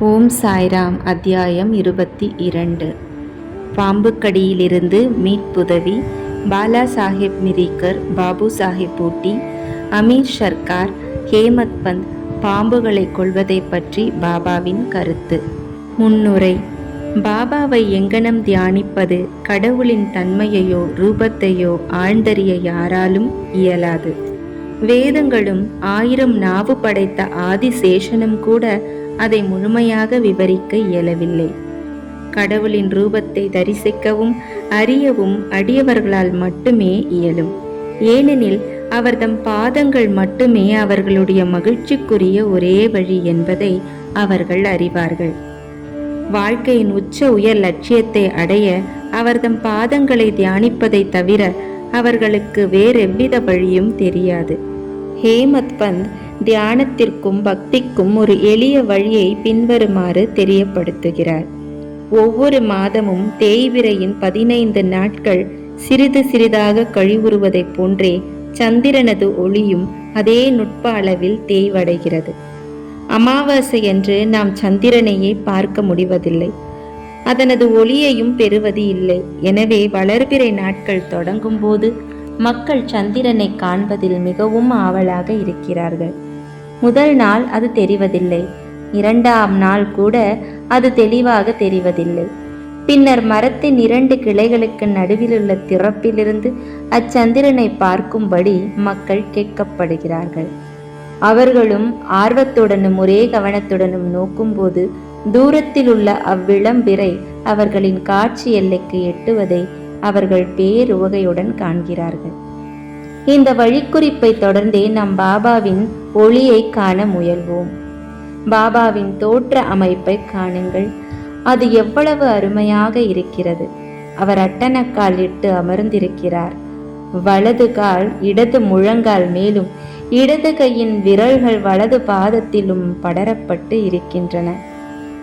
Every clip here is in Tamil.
ஓம் சாய்ராம் அத்தியாயம் இருபத்தி இரண்டு. பாம்புக்கடியிலிருந்து மீட்புதவி பாலா சாஹிப் மிரிக்கர் பாபு சாஹிப் பூட்டி அமீர் சர்க்கார் ஹேமத் பந்த் பாம்புகளை கொள்வதை பற்றி பாபாவின் கருத்து. முன்னுரை பாபாவை எங்கனம் தியானிப்பது கடவுளின் தன்மையையோ ரூபத்தையோ ஆழ்ந்தறிய யாராலும் இயலாது. வேதங்களும் ஆயிரம் நாவு படைத்த ஆதிசேஷனும் கூட அதை முழுமையாக விவரிக்க இயலவில்லை. கடவுளின் ரூபத்தை தரிசிக்கவும் அறியவும் அடியவர்களால் மட்டுமே இயலும். ஏனெனில் அவர்தம் பாதங்கள் மட்டுமே அவர்களுடைய மகிழ்ச்சிக்குரிய ஒரே வழி என்பதை அவர்கள் அறிவார்கள். வாழ்க்கையின் உச்ச உயர் லட்சியத்தை அடைய அவர்தம் பாதங்களை தியானிப்பதை தவிர அவர்களுக்கு வேறெவ்வித வழியும் தெரியாது. ஹேமத் பந்த் தியானத்திற்கும் பக்திக்கும் ஒரு எளிய வழியை பின்வருமாறு தெரியப்படுத்துகிறார். ஒவ்வொரு மாதமும் தேய்விரையின் பதினைந்து நாட்கள் சிறிது சிறிதாக கழிவுறுவதைப் போன்றே சந்திரனது ஒளியும் அதே நுட்ப அளவில் தேய்வடைகிறது. அமாவாசை என்று நாம் சந்திரனையே பார்க்க முடிவதில்லை. அதனது ஒளியையும் பெறுவது இல்லை. எனவே வளர்பிறை நாட்கள் தொடங்கும் போது மக்கள் சந்திரனை காண்பதில் மிகவும் ஆவலாக இருக்கிறார்கள். முதல் நாள் அது தெரிவதில்லை. இரண்டாம் நாள் கூட அது தெளிவாக தெரிவதில்லை. பின்னர் மரத்தின் இரண்டு கிளைகளுக்கு நடுவிலுள்ள திறப்பிலிருந்து அச்சந்திரனை பார்க்கும்படி மக்கள் கேட்கப்படுகிறார்கள். அவர்களும் ஆர்வத்துடனும் ஒரே கவனத்துடனும் நோக்கும்போது தூரத்தில் உள்ள அவ்விளம்பிறை அவர்களின் காட்சி எல்லைக்கு எட்டுவதை அவர்கள் பேருவகையுடன் காண்கிறார்கள். இந்த வழிக்குறிப்பை தொடர்ந்தே நம் பாபாவின் ஒளியை காண முயல்வோம். பாபாவின் தோற்ற அமைப்பை காணுங்கள். அது எவ்வளவு அருமையாக இருக்கிறது. அவர் அட்டனக்கால் இட்டு அமர்ந்திருக்கிறார். வலது கால் இடது முழங்கால் மேலும் இடது கையின் விரல்கள் வலது பாதத்திலும் படரப்பட்டு இருக்கின்றன.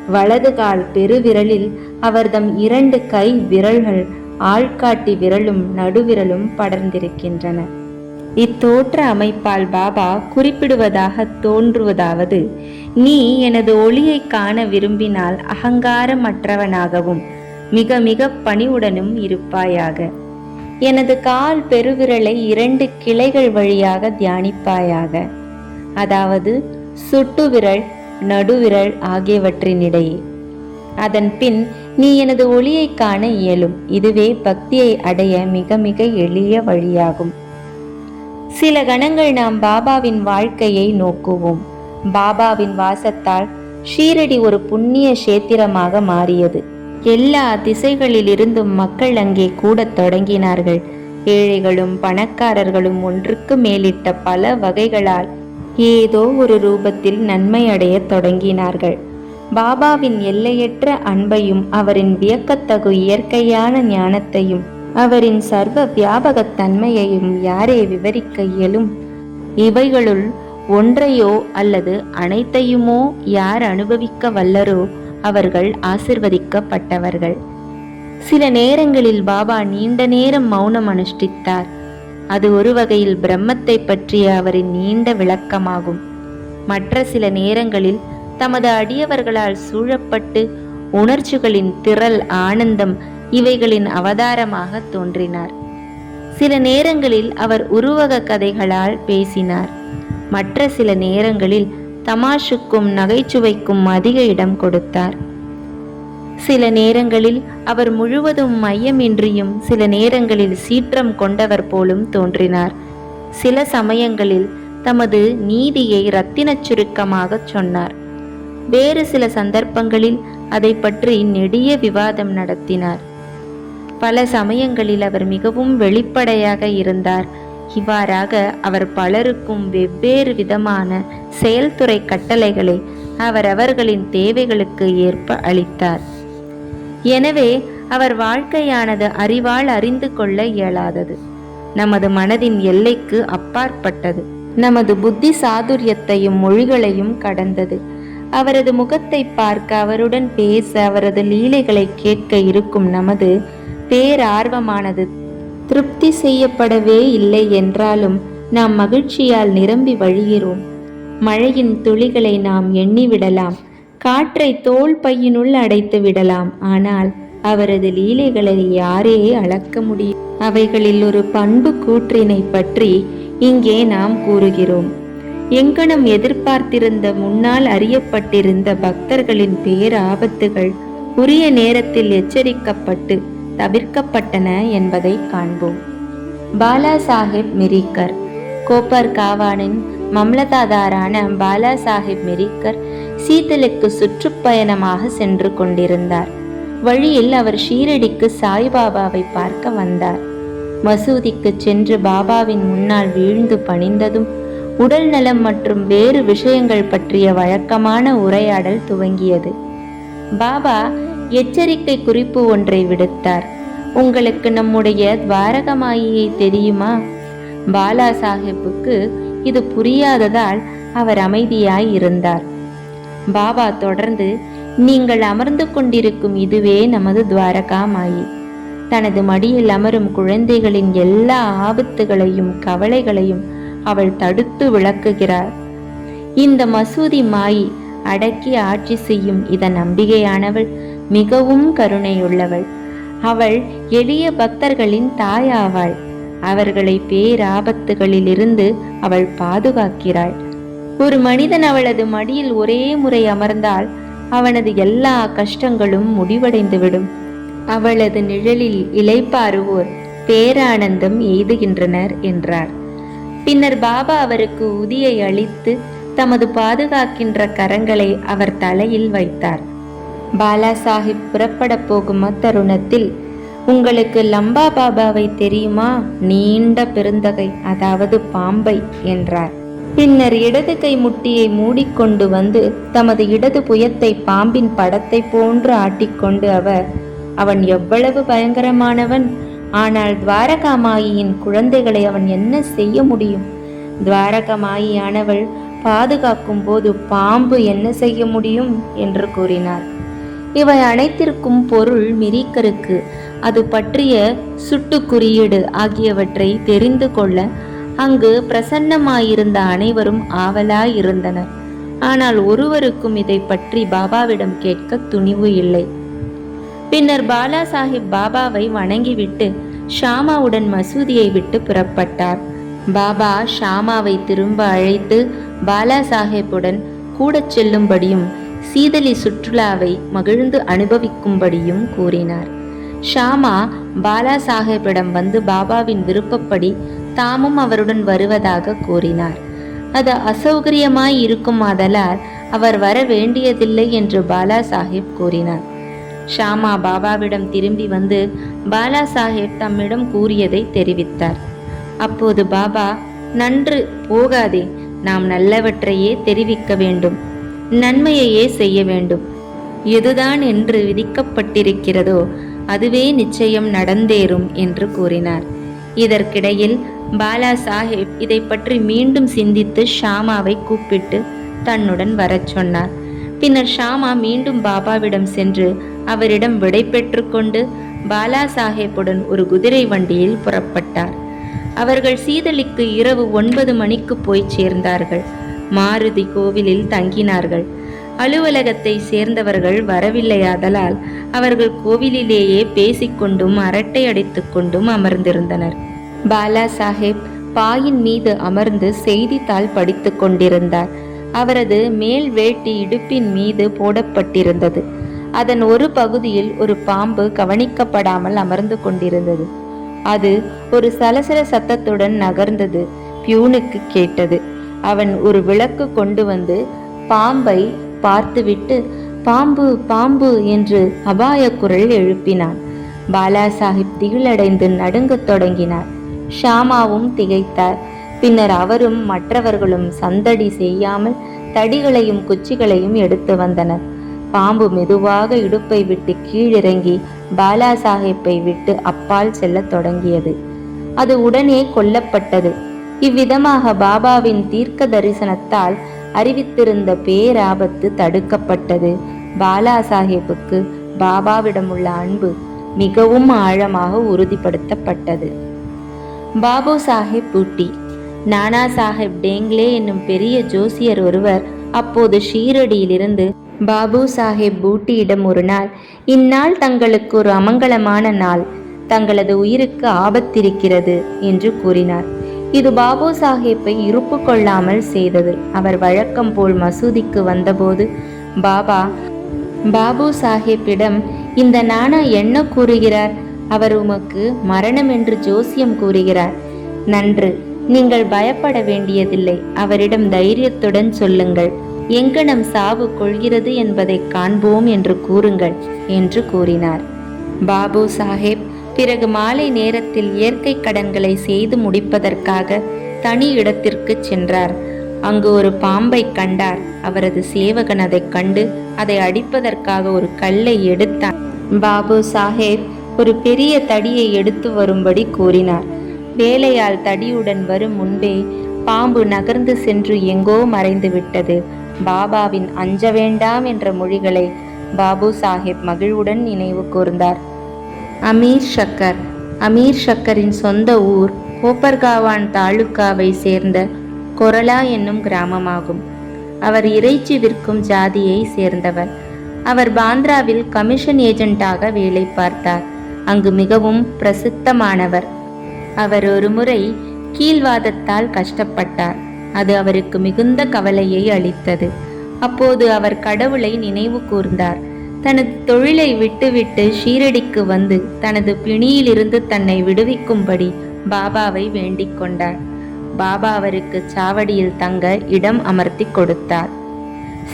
வலது கால் பெருவிரலில் அவர்தம் இரண்டு கை விரல்கள் ஆள்காட்டி விரலும் நடுவிரலும் படர்ந்திருக்கின்றன. இத்தோற்ற அமைப்பால் பாபா குறிப்பிடுவதாக தோன்றுவதாவது. நீ எனது ஒளியை காண விரும்பினால் அகங்காரமற்றவனாகவும் மிக மிக பணிவுடனும் இருப்பாயாக. எனது கால் பெருவிரலை இரண்டு கிளைகள் வழியாக தியானிப்பாயாக. அதாவது சுட்டுவிரல் நடுவிரல் ஆகியவற்றினிடையே. அதன் பின் நீ எனது ஒளியை காண இயலும். இதுவே பக்தியை அடைய மிக மிக எளிய வழியாகும். சில கணங்கள் நாம் பாபாவின் வாழ்க்கையை நோக்குவோம். பாபாவின் வாசத்தால் ஷீரடி ஒரு புண்ணிய கஷேத்திரமாக மாறியது. எல்லா திசைகளிலிருந்தும் மக்கள் அங்கே கூடத் தொடங்கினார்கள். ஏழைகளும் பணக்காரர்களும் ஒன்றுக்கு மேலிட்ட பல வகைகளால் ஏதோ ஒரு ரூபத்தில் நன்மையடையத் தொடங்கினார்கள். பாபாவின் எல்லையற்ற அன்பையும் அவரின் வியக்கத்தகு இயற்கையான ஞானத்தையும் அவரின் சர்வ வியாபகத்தன்மையையும் யாரே விவரிக்க இயலும்? இவைகளுள் ஒன்றையோ அல்லது அனைத்தையுமோ யார் அனுபவிக்க வல்லரோ அவர்கள் ஆசிர்வதிக்கப்பட்டவர்கள். சில நேரங்களில் பாபா நீண்ட நேரம் மௌனம் அனுஷ்டித்தார். அது ஒரு வகையில் பிரம்மத்தை பற்றிய அவரின் நீண்ட விளக்கமாகும். மற்ற சில நேரங்களில் தமது அடியவர்களால் சூழப்பட்டு உணர்ச்சிகளின் திரள் ஆனந்தம் இவைகளின் அவதாரமாக தோன்றினார். சில நேரங்களில் அவர் உருவக கதைகளால் பேசினார். மற்ற சில நேரங்களில் தமாஷுக்கும் நகைச்சுவைக்கும் அதிக இடம் கொடுத்தார். சில நேரங்களில் அவர் முழுவதும் மையமின்றியும் சில நேரங்களில் சீற்றம் கொண்டவர் போலும் தோன்றினார். சில சமயங்களில் தமது நீதியை இரத்தினச் சுருக்கமாகச் சொன்னார். வேறு சில சந்தர்ப்பங்களில் அதை பற்றி நெடிய விவாதம் நடத்தினார். பல சமயங்களில் அவர் மிகவும் வெளிப்படையாக இருந்தார். இவ்வாறாக அவர் பலருக்கும் வெவ்வேறு விதமான செயல்துறை கட்டளைகளை அவரவர்களின் தேவைகளுக்கு ஏற்ப அளித்தார். எனவே அவர் வாழ்க்கையானது அறிவால் அறிந்து கொள்ள இயலாதது. நமது மனதின் எல்லைக்கு அப்பாற்பட்டது. நமது புத்தி சாதுரியத்தையும் மொழிகளையும் கடந்தது. அவரது முகத்தை பார்க்க அவருடன் பேச அவரது லீலைகளை கேட்க இருக்கும் நமது பேரார்வமானது. திருப்தி செய்யப்படவே இல்லை என்றாலும் நாம் மகிழ்ச்சியால் நிரம்பி வழிகிறோம் மழையின் துளிகளை நாம் எண்ணிவிடலாம். காற்றை தோல் பையினுள் அடைத்து விடலாம். ஆனால் அவரது லீலைகளை யாரே அளக்க முடியும்? அவைகளில் ஒரு பண்பு கூற்றினை பற்றி இங்கே நாம் கூறுகிறோம். எங்கனம் எதிர்பார்த்திருந்த முன்னால் அறியப்பட்டிருந்த பக்தர்களின் பேராபத்துகள் உரிய நேரத்தில் எச்சரிக்கப்பட்டு தவிர்க்கப்பட்டன என்பதை காண்போம். பாலா சாஹிப் மிரிக்கர். கோப்பர் காவானின் மம்லதாதாரான பாலா சாஹிப் மிரிக்கர் சீதலுக்கு சுற்றுப்பயணமாக சென்று கொண்டிருந்தார். வழியில் அவர் ஷீரடிக்கு சாய்பாபாவை பார்க்க வந்தார். மசூதிக்கு சென்று பாபாவின் முன்னால் வீழ்ந்து பணிந்ததும் உடல் நலம் மற்றும் வேறு விஷயங்கள் பற்றிய வழக்கமான உரையாடல் துவங்கியது. பாபா எச்சரிக்கை குறிப்பு ஒன்றை விடுத்தார். உங்களுக்கு நம்முடைய துவாரகமாயியை தெரியுமா? பாலா சாஹிப்புக்கு இது புரியாததால் அவர் அமைதியாய் இருந்தார். பாபா தொடர்ந்து நீங்கள் அமர்ந்து கொண்டிருக்கும் இதுவே நமது துவாரகா மாயி தனது மடியில் அமரும் குழந்தைகளின் எல்லா ஆபத்துகளையும் கவலைகளையும் அவள் தடுத்து விளக்குகிறார். இந்த மசூதி மாயி அடக்கி ஆட்சி செய்யும் இதன் நம்பிக்கையானவள் மிகவும் கருணையுள்ளவள். அவள் எளிய பக்தர்களின் தாயாவாள். அவர்களை பேராபத்துகளிலிருந்து அவள் பாதுகாக்கிறாள். ஒரு மனிதன் அவளது மடியில் ஒரே முறை அமர்ந்தால் அவனது எல்லா கஷ்டங்களும் முடிவடைந்துவிடும். அவளது நிழலில் இளைப்பாறுவோர் பேரானந்தம் எய்துகின்றனர் என்றார். பின்னர் பாபா அவருக்கு உதியை அளித்து தமது பாதுகாக்கின்ற கரங்களை அவர் தலையில் வைத்தார். பாலா சாஹிப் புறப்பட போகும் அத்தருணத்தில் உங்களுக்கு லம்பா பாபாவை தெரியுமா? நீண்ட பெருந்தகை அதாவது பாம்பை என்றார். பின்னர் இடது கை முட்டியை மூடிக்கொண்டு வந்து தமது இடது புயத்தை பாம்பின் படத்தை போன்று ஆட்டிக்கொண்டு அவர் அவன் எவ்வளவு பயங்கரமானவன். ஆனால் துவாரகாமாயியின் குழந்தைகளை அவன் என்ன செய்ய முடியும்? துவாரகமாயியானவள் பாதுகாக்கும் போது பாம்பு என்ன செய்ய முடியும்? என்று கூறினார். இவை அனைத்திற்கும் பொருள் மிரிக்கருக்கு. அது பற்றிய சுட்டு குறியீடு ஆகியவற்றை தெரிந்து கொள்ள அங்கு பிரசன்னமாயிருந்த அனைவரும் ஆவலாயிருந்தனர் ஆனால் ஒருவருக்கும் இதை பற்றி பாபாவிடம் கேட்க துணிவு இல்லை. பின்னர் பாலா சாஹிப் பாபாவை வணங்கிவிட்டு ஷாமாவுடன் மசூதியை விட்டு புறப்பட்டார். பாபா ஷாமாவை திரும்ப அழைத்து பாலா சாஹேப்புடன் கூடச் செல்லும்படியும் சீதலி சுற்றுலாவை மகிழ்ந்து அனுபவிக்கும்படியும் கூறினார். ஷாமா பாலா சாஹேப்பிடம் வந்து பாபாவின் விருப்பப்படி தாமும் அவருடன் வருவதாக கூறினார். அது அசௌகரியமாய் இருக்கும் ஆதலால் அவர் வர வேண்டியதில்லை என்று பாலா சாஹேப் கூறினார். ஷாமா பாபாவிடம் திரும்பி வந்து பாலா சாஹேப் தம்மிடம் கூறியதை தெரிவித்தார். அப்போது பாபா நன்று போகாதே நாம் நல்லவற்றையே தெரிவிக்க வேண்டும். நன்மையையே செய்ய வேண்டும். எதுதான் என்று விதிக்கப்பட்டிருக்கிறதோ அதுவே நிச்சயம் நடந்தேறும் என்று கூறினார். இதற்கிடையில் பாலா சாஹேப் இதை பற்றி மீண்டும் சிந்தித்து ஷாமாவை கூப்பிட்டு தன்னுடன் வரச் சொன்னார். பின்னர் ஷாமா மீண்டும் பாபாவிடம் சென்று அவரிடம் விடை பெற்றுக்கொண்டு பாலா சாஹேப்புடன் ஒரு குதிரை வண்டியில் புறப்பட்டார். அவர்கள் சீதலிக்கு இரவு ஒன்பது மணிக்கு போய் சேர்ந்தார்கள். மாருதி கோவிலில் தங்கினார்கள். அலுவலகத்தை சேர்ந்தவர்கள் வரவில்லையாதலால் அவர்கள் கோவிலிலேயே பேசிக்கொண்டும் அரட்டை அடித்துக் கொண்டும் அமர்ந்திருந்தனர். பாலா சாஹேப் பாயின் மீது அமர்ந்து செய்தித்தாள் படித்து கொண்டிருந்தார். அவரது மேல் வேட்டி இடுப்பின் மீது போடப்பட்டிருந்தது. அதன் ஒரு பகுதியில் ஒரு பாம்பு கவனிக்கப்படாமல் அமர்ந்து கொண்டிருந்தது. அது ஒரு சலசல சத்தத்துடன் நகர்ந்தது பியூனுக்கு கேட்டது. அவன் ஒரு விளக்கு கொண்டு வந்து பாம்பை பார்த்துவிட்டு பாம்பு பாம்பு என்று அபாய குரல் எழுப்பினான். பாலா சாஹிப் திகிலடைந்து நடுங்கத் தொடங்கினார். ஷாமாவும் திகைத்தார். பின்னர் அவரும் மற்றவர்களும் சந்தடி செய்யாமல் தடிகளையும் குச்சிகளையும் எடுத்து வந்தனர். பாம்பு மெதுவாக இடுப்பை விட்டு கீழிறங்கி பாலா சாஹிப்பை விட்டு அப்பால் செல்லத் தொடங்கியது. அது உடனே கொல்லப்பட்டது. இவ்விதமாக பாபாவின் தீர்க்க தரிசனத்தால் அறிவித்திருந்த பேராபத்து தடுக்கப்பட்டது. பாலா சாஹேபுக்கு பாபாவிடமுள்ள அன்பு மிகவும் ஆழமாக உறுதிப்படுத்தப்பட்டது. பாபு சாஹேப் பூட்டி நானா சாஹிப் டேங்லே என்னும் பெரிய ஜோசியர் ஒருவர் அப்போது ஷீரடியிலிருந்து பாபு சாஹேப் பூட்டியிடம் ஒரு நாள் இந்நாள் தங்களுக்கு ஒரு அமங்கலமான நாள் தங்களது உயிருக்கு ஆபத்திருக்கிறது என்று கூறினார். இது பாபு சாஹேப்பை இருப்பு கொள்ளாமல் செய்தது. அவர் வழக்கம் போல் மசூதிக்கு வந்தபோது பாபா பாபு சாஹேப்பிடம் இந்த நானா என்ன கூறுகிறார்? அவர் உமக்கு மரணம் என்று ஜோசியம் கூறுகிறார். நன்று நீங்கள் பயப்பட வேண்டியதில்லை. அவரிடம் தைரியத்துடன் சொல்லுங்கள். எங்கனம் சாவு கொள்கிறது என்பதை காண்போம் என்று கூறுங்கள் என்று கூறினார். பாபு சாஹேப் பிறகு மாலை நேரத்தில் இயற்கை கடன்களை செய்து முடிப்பதற்காக தனி இடத்திற்கு சென்றார். அங்கு ஒரு பாம்பை கண்டார். அவரது சேவகன் அதைக் கண்டு அதை அடிப்பதற்காக ஒரு கல்லை எடுத்தான். பாபு சாஹேப் ஒரு பெரிய தடியை எடுத்து வரும்படி கூறினார். வேலையால் தடியுடன் வரும் முன்பே பாம்பு நகர்ந்து சென்று எங்கோ மறைந்து விட்டது. பாபாவின் அஞ்ச வேண்டாம் என்ற மொழிகளை பாபு சாஹேப் மகிழ்வுடன் நினைவு கூர்ந்தார். அமீர் ஷக்கர். அமீர் ஷக்கரின் சொந்த ஊர் கோப்பர்காவான் தாலுக்காவை சேர்ந்த கொரலா என்னும் கிராமமாகும். அவர் இறைச்சி விற்கும் ஜாதியை சேர்ந்தவர். அவர் பாந்திராவில் கமிஷன் ஏஜென்ட்டாக வேலை பார்த்தார். அங்கு மிகவும் பிரசித்தமானவர். அவர் ஒருமுறை கீழ்வாதத்தால் கஷ்டப்பட்டார். அது அவருக்கு மிகுந்த கவலையை அளித்தது. அப்போது அவர் கடவுளை நினைவு கூர்ந்தார். தனது தொழிலை விட்டுவிட்டு ஷீரடிக்கு வந்து தனது பிணியிலிருந்து தன்னை விடுவிக்கும்படி பாபாவை வேண்டிக் கொண்டார். பாபா அவருக்கு சாவடியில் தங்க இடம் அமர்த்தி கொடுத்தார்.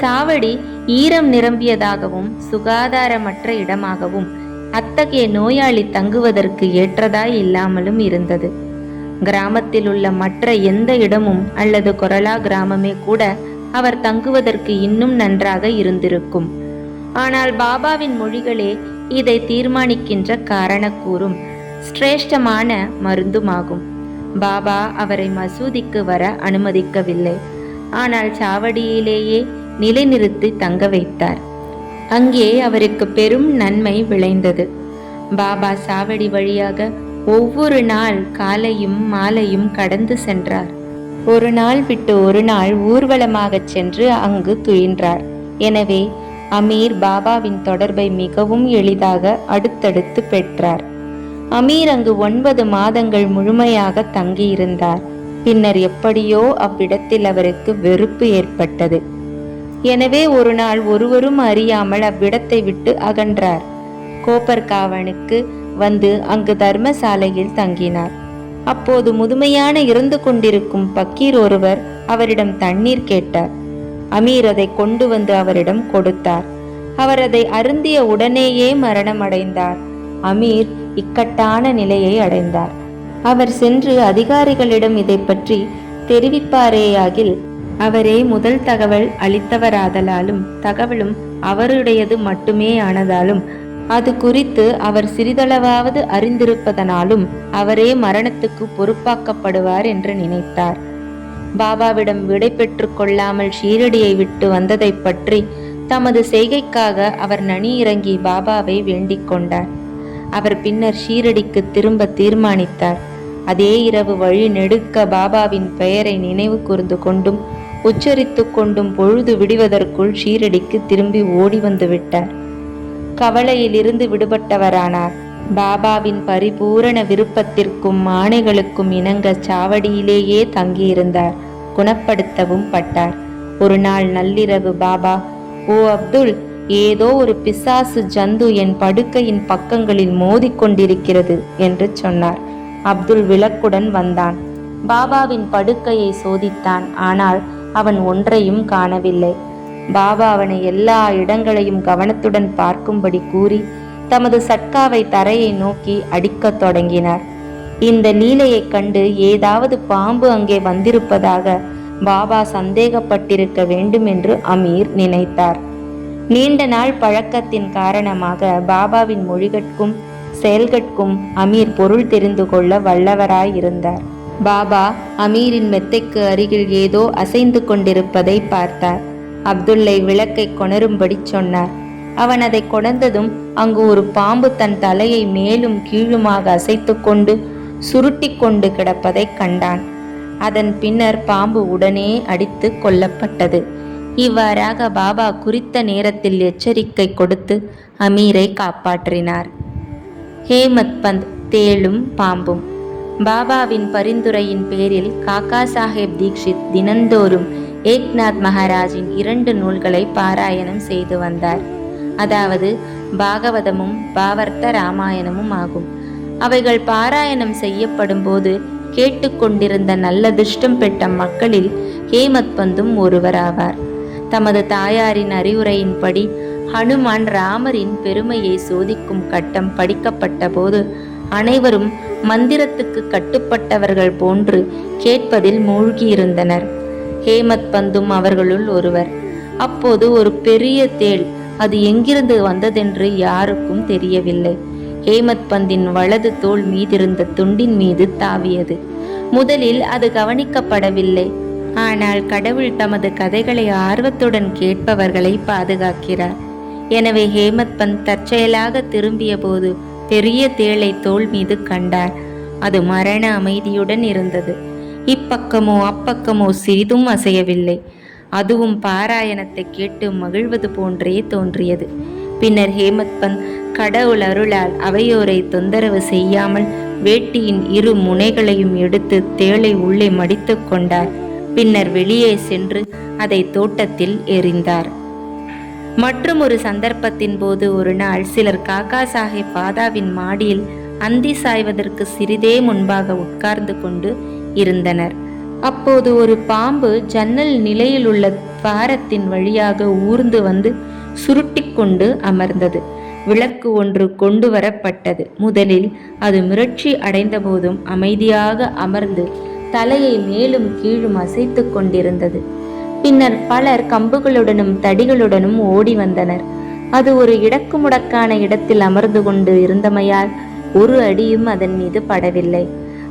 சாவடி ஈரம் நிரம்பியதாகவும் சுகாதாரமற்ற இடமாகவும் அத்தகைய நோயாளி தங்குவதற்கு ஏற்றதாய் இல்லாமலும் இருந்தது. கிராமத்தில் உள்ள மற்ற எந்த இடமும் அல்லது கொரலா கிராமமே கூட அவர் தங்குவதற்கு இன்னும் நன்றாக இருந்திருக்கும். ஆனால் பாபாவின் மொழிகளே இதை தீர்மானிக்கின்ற காரணக்கூறும் சிரேஷ்டமான மருந்துமாகும். பாபா அவரை மசூதிக்கு வர அனுமதிக்கவில்லை. ஆனால் சாவடியிலேயே நிலைநிறுத்தி தங்க வைத்தார். அங்கே அவருக்கு பெரும் நன்மை விளைந்தது. பாபா சாவடி வழியாக ஒவ்வொரு நாள் காலையும் மாலையும் கடந்து சென்றார். ஒரு நாள் விட்டு ஒரு நாள் ஊர்வலமாகச் சென்று அங்கு துயின்றார். எனவே அமீர் பாபாவின் தொடர்பை மிகவும் எளிதாக அடுத்தடுத்து பெற்றார். அமீர் அங்கு ஒன்பது மாதங்கள் முழுமையாக தங்கியிருந்தார். பின்னர் எப்படியோ அவ்விடத்தில் அவருக்கு வெறுப்பு ஏற்பட்டது. எனவே ஒரு நாள் ஒருவரும் அறியாமல் அவ்விடத்தை விட்டு அகன்றார். கோப்பர்காவனுக்கு வந்து அங்கு தர்மசாலையில் தங்கினார். அப்போது முதுமையான இருந்து கொண்டிருக்கும் பக்கீர் ஒருவர் அவரிடம் தண்ணீர் கேட்டார். அமீர் அதை கொண்டு வந்து அவரிடம் கொடுத்தார். அவர் அதை அருந்திய உடனேயே மரணமடைந்தார். அமீர் இக்கட்டான நிலையை அடைந்தார். அவர் சென்று அதிகாரிகளிடம் இதை பற்றி தெரிவிப்பாரேயாகில் அவரே முதல் தகவல் அளித்தவராதலாலும் தகவலும் அவருடையது மட்டுமே ஆனதாலும் அது குறித்து அவர் சிறிதளவாவது அறிந்திருப்பதனாலும் அவரே மரணத்துக்கு பொறுப்பாக்கப்படுவார் என்று நினைத்தார். பாபாவிடம் விடை பெற்று கொள்ளாமல் ஷீரடியை விட்டு வந்ததைப் பற்றி தமது செய்கைக்காக அவர் நனி இறங்கி பாபாவை வேண்டிக் கொண்டார். அவர் பின்னர் ஷீரடிக்கு திரும்ப தீர்மானித்தார். அதே இரவு வழி நெடுக்க பாபாவின் பெயரை நினைவு கூர்ந்து கொண்டும் உச்சரித்து கொண்டும் பொழுது விடுவதற்குள் ஷீரடிக்கு திரும்பி ஓடி வந்து விட்டார். கவலையிலிருந்து விடுபட்டவரானார். பாபாவின் பரிபூரண விருப்பத்திற்கும் ஆணைகளுக்கும் இணங்க சாவடியிலேயே தங்கியிருந்தார். குணப்படுத்தவும் பட்டார். ஒரு நாள் நள்ளிரவு பாபா ஓ அப்துல் ஏதோ ஒரு பிசாசு ஜந்து என் படுக்கையின் பக்கங்களில் மோதிக்கொண்டிருக்கிறது என்று சொன்னார். அப்துல் விளக்குடன் வந்தான். பாபாவின் படுக்கையை சோதித்தான். ஆனால் அவன் ஒன்றையும் காணவில்லை. பாபா அவனை எல்லா இடங்களையும் கவனத்துடன் பார்க்கும்படி கூறி தமது சட்காவை தரையை நோக்கி அடிக்கத் தொடங்கினார். இந்த லீலையைக் கண்டு ஏதாவது பாம்பு அங்கே வந்திருப்பதாக பாபா சந்தேகப்பட்டிருக்க வேண்டும் என்று அமீர் நினைத்தார். நீண்ட நாள் பழக்கத்தின் காரணமாக பாபாவின் மொழிகட்கும் செயல்கட்கும் அமீர் பொருள் தெரிந்து கொள்ள வல்லவராயிருந்தார். பாபா அமீரின் மெத்தைக்கு அருகில் ஏதோ அசைந்து கொண்டிருப்பதை பார்த்தார். அப்துல்லை விளக்கை கொணரும்படி சொன்னார். அவன் அதை கொடந்ததும் அங்கு ஒரு பாம்பு தன் தலையை மேலும் கீழுமாக அசைத்து கொண்டு சுருட்டி கொண்டு கிடப்பதை கண்டான். அதன் பின்னர் பாம்பு உடனே அடித்து கொல்லப்பட்டது. இவ்வாறாக பாபா குறித்த நேரத்தில் எச்சரிக்கை கொடுத்து அமீரை காப்பாற்றினார். ஹேமத் பந்த் தேளும் பாம்பும். பாபாவின் பரிந்துரையின் பேரில் காக்கா சாஹேப் தீக்ஷித் தினந்தோறும் ஏக்நாத் மகாராஜின் இரண்டு நூல்களை பாராயணம் செய்து வந்தார். அதாவது பாகவதமும் பாவர்த்த ராமாயணமும் ஆகும். அவைகள் பாராயணம் செய்யப்படும் போது கேட்டுக்கொண்டிருந்த நல்ல துஷ்டம் பெற்ற மக்களில் ஹேமத் பந்தும் ஒருவராவார். தமது தாயாரின் அறிவுரையின்படி ஹனுமான் ராமரின் பெருமையை சோதிக்கும் கட்டம் படிக்கப்பட்ட போது அனைவரும் மந்திரத்துக்கு கட்டுப்பட்டவர்கள் போன்று கேட்பதில் மூழ்கியிருந்தனர். ஹேமத் பந்தும் அவர்களுள் ஒருவர். அப்போது ஒரு பெரிய தேள் அது எங்கிருந்து வந்ததென்று யாருக்கும் தெரியவில்லை. ஹேமத் பந்தின் வலது தோல் மீதிருந்த துண்டின் மீது தாவியது. முதலில் அது கவனிக்கப்படவில்லை. ஆனால் கடவுள் தமது கதைகளை ஆர்வத்துடன் கேட்பவர்களை பாதுகாக்கிறார். எனவே ஹேமத் பந்த் தற்செயலாக திரும்பிய போது பெரிய தேளை தோல் மீது கண்டார். அது மரண அமைதியுடன் இருந்தது. இப்பக்கமோ அப்பக்கமோ சிறிதும் அசையவில்லை. அதுவும் பாராயணத்தை கேட்டு மகிழ்வது போன்றே தோன்றியது. பின்னர் ஹேமத் பந்த் கடவுள் அருளால் அவையோரை தொந்தரவு செய்யாமல் வேட்டியின் இரு முனைகளையும் எடுத்து தேளை உள்ளே மடித்து கொண்டார். பின்னர் வெளியே சென்று அதை தோட்டத்தில் எறிந்தார். மற்றும் ஒரு சந்தர்ப்பத்தின் போது ஒரு நாள் சிலர் காக்கா சாஹேப் பாதாவின் மாடியில் அந்தி சாய்வதற்கு சிறிதே முன்பாக உட்கார்ந்து கொண்டு இருந்தனர். அப்போது ஒரு பாம்பு ஜன்னல் நிலையில் உள்ள துவாரத்தின் வழியாக ஊர்ந்து வந்து சுருட்டி கொண்டு அமர்ந்தது. விளக்கு ஒன்று கொண்டு வரப்பட்டது. முதலில் அது மிரட்சி அடைந்த போதும் அமைதியாக அமர்ந்து தலையை மேலும் கீழும் அசைத்து கொண்டிருந்தது. பின்னர் பலர் கம்புகளுடனும் தடிகளுடனும் ஓடி வந்தனர். அது ஒரு இடக்கு முடக்கான இடத்தில் அமர்ந்து கொண்டு இருந்தமையால் ஒரு அடியும் அதன் மீது படவில்லை.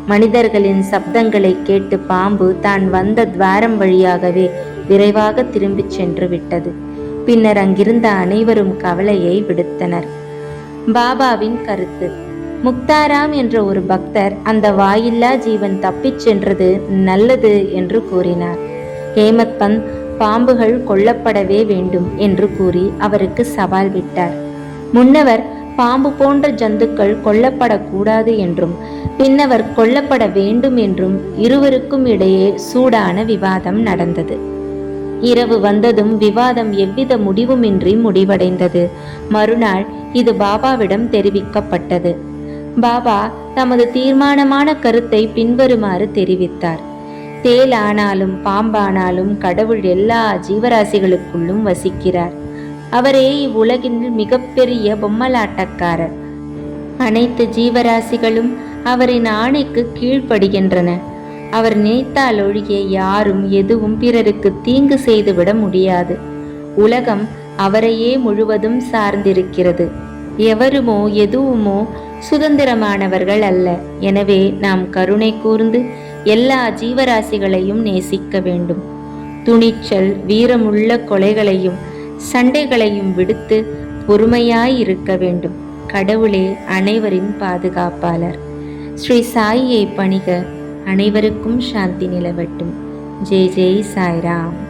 மனிதர்களின் சப்தங்களை கேட்டு பாம்பு தான் வந்த துவாரம் வழியாகவே விரைவாக திரும்பிச் சென்று விட்டது. பின்னர் அங்கிருந்த அனைவரும் கவலையை விடுத்தனர். பாபாவின் கருத்து முக்தாராம் என்ற ஒரு பக்தர் அந்த வாயில்லா ஜீவன் தப்பிச் சென்றது நல்லது என்று கூறினார். ஹேமத் பந்த் பாம்புகள் கொல்லப்படவே வேண்டும் என்று கூறி அவருக்கு சவால் விட்டார். முன்னவர் பாம்பு போன்ற ஜந்துக்கள் கொல்லப்படக்கூடாது என்றும் பின்னவர் கொல்லப்பட வேண்டும் என்றும் இருவருக்கும் இடையே சூடான விவாதம் நடந்தது. இரவு வந்ததும் விவாதம் எவ்வித முடிவுமின்றி முடிவடைந்தது. மறுநாள் இது பாபாவிடம் தெரிவிக்கப்பட்டது. பாபா தமது தீர்மானமான கருத்தை பின்வருமாறு தெரிவித்தார். தேல் ஆனாலும் பாம்பானாலும் கடவுள் எல்லா ஜீவராசிகளுக்குள்ளும் வசிக்கிறார். அவரே இவ்வுலகின் மிகப்பெரிய பொம்மலாட்டக்காரர். அனைத்து ஜீவராசிகளும் அவரின் ஆணைக்கு கீழ்ப்படுகின்றன. அவர் நினைத்தால் ஒழிய யாரும் எதுவும் பிறருக்கு தீங்கு செய்துவிட முடியாது. உலகம் அவரையே முழுவதும் சார்ந்திருக்கிறது. எவருமோ எதுவுமோ சுதந்திரமானவர்கள் அல்ல. எனவே நாம் கருணை கூர்ந்து எல்லா ஜீவராசிகளையும் நேசிக்க வேண்டும். துணிச்சல் வீரமுள்ள கொலைகளையும் சண்டைகளையும் விடுத்து பொறுமையாய் இருக்க வேண்டும். கடவுளே அனைவரின் பாதுகாப்பாளர். ஸ்ரீ சாயியை பணிக அனைவருக்கும் சாந்தி நிலவட்டும். ஜெய் ஜெய் சாய்ராம்.